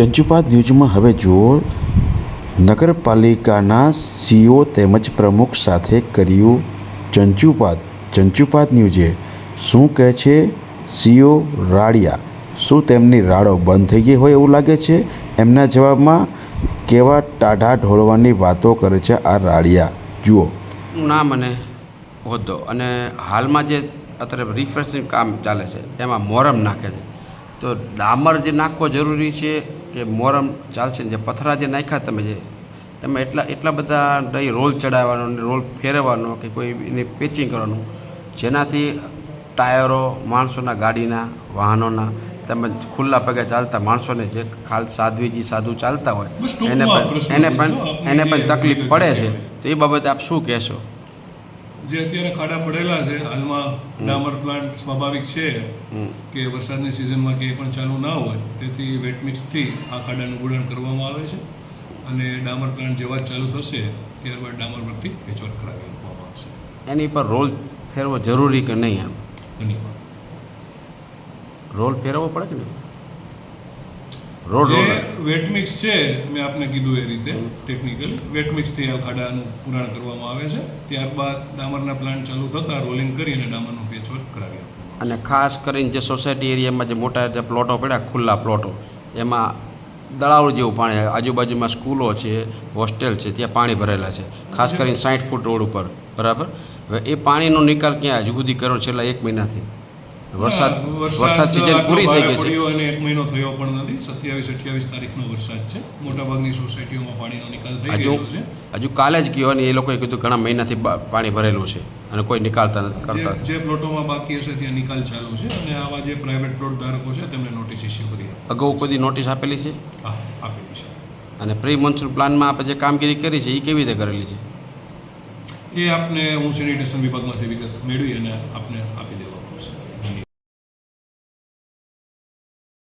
ચંચુપાદ ન્યૂઝમાં હવે જુઓ. નગરપાલિકાના સીઓ તેમજ પ્રમુખ સાથે કર્યું ચંચુપાદ. ચંચુપાદ ન્યૂઝે શું કહે છે? સીઓ રાડિયા શું તેમની રાડો બંધ થઈ ગઈ હોય એવું લાગે છે? એમના જવાબમાં કેવા ટાઢા ઢોળવાની વાતો કરે છે આ રાડિયા જુઓ. ના મને હોતો અને હાલમાં જે અત્યારે રિફ્રેશિંગ કામ ચાલે છે, એમાં મોરમ નાખે છે. તો ડામર જે નાખવો જરૂરી છે કે મોરમ ચાલશે ને જે પથરા જે નાખ્યા તમે જે એમાં એટલા એટલા બધા નહીં રોલ ચડાવવાનો ને રોલ ફેરવવાનો કે કોઈ એની પેચિંગ કરવાનું જેનાથી ટાયરો માણસોના ગાડીના વાહનોના તેમજ ખુલ્લા પગે ચાલતા માણસોને જે ખાલ સાધ્વીજી સાધુ ચાલતા હોય એને પણ એને પણ એને પણ તકલીફ પડે છે. છે તો એ બાબતે આપ શું કહેશો જે અત્યારે ખાડા પડેલા છે હાલમાં ડામર પ્લાન્ટ સ્વાભાવિક છે કે વરસાદની સિઝનમાં કે પણ ચાલુ ના હોય તેથી વેટ મિક્સથી આ ખાડાનું ગુડણ કરવામાં આવે છે અને ડામર પ્લાન્ટ જેવા ચાલુ થશે ત્યારબાદ ડામર પરથી પેચવર્ક કરાવી આપવામાં આવશે. એની પર રોલ ફેરવો જરૂરી કે નહીં આમ ધન્યવાદ. રોલ ફેરવવો પડે કે નહીં? રોડ વેટ મિક્સ છે મેં આપને કીધું એ રીતે ટેકનિકલ વેટ મિક્સથી આ ખાડાનું પુરાણ કરવામાં આવે છે. ત્યારબાદ ડામરના પ્લાન્ટ ચાલુ થતાં રોલિંગ કરી અને ડામરનું પેચવર્ક કરાવી આપવામાં અને ખાસ કરીને જે સોસાયટી એરિયામાં જે મોટા જે પ્લોટો પડ્યા ખુલ્લા પ્લોટો એમાં દળાવડ જેવું પાણી આજુબાજુમાં સ્કૂલો છે હોસ્ટેલ છે ત્યાં પાણી ભરેલા છે. ખાસ કરીને સાઠ ફૂટ રોડ ઉપર. બરાબર? હવે એ પાણીનો નિકાલ ક્યાં હજુ સુધી કર્યો છેલ્લા એક મહિનાથી? વરસાદ વરસાદ સિઝન પૂરી થઈ ગઈ છે. અને એક મહિનો થયો પણ નથી. સત્યાવીસ અઠ્યાવીસ તારીખનો વરસાદ છે. મોટાભાગની સોસાયટીઓમાં પાણીનો નિકાલ થઈ ગયો છે. હજુ કાલે જ ગયો અને એ લોકોએ કીધું ઘણા મહિનાથી પાણી ભરેલું છે અને કોઈ નિકાલતા નથી કરતા જે પ્લોટોમાં બાકી હશે ત્યાં નિકાલ ચાલુ છે અને આવા જે પ્રાઇવેટ પ્લોટ ધારકો છે તેમને નોટિસ ઇસ્યુ કરી અગાઉ કોઈ નોટિસ આપેલી છે? હા આપેલી છે. અને પ્રી મોન્સૂન પ્લાનમાં આપણે જે કામગીરી કરી છે એ કેવી રીતે કરેલી છે? એ આપને હું સેનિટેશન વિભાગમાંથી વિગત મેળવી અને આપને આપી દેવામાં આવશે.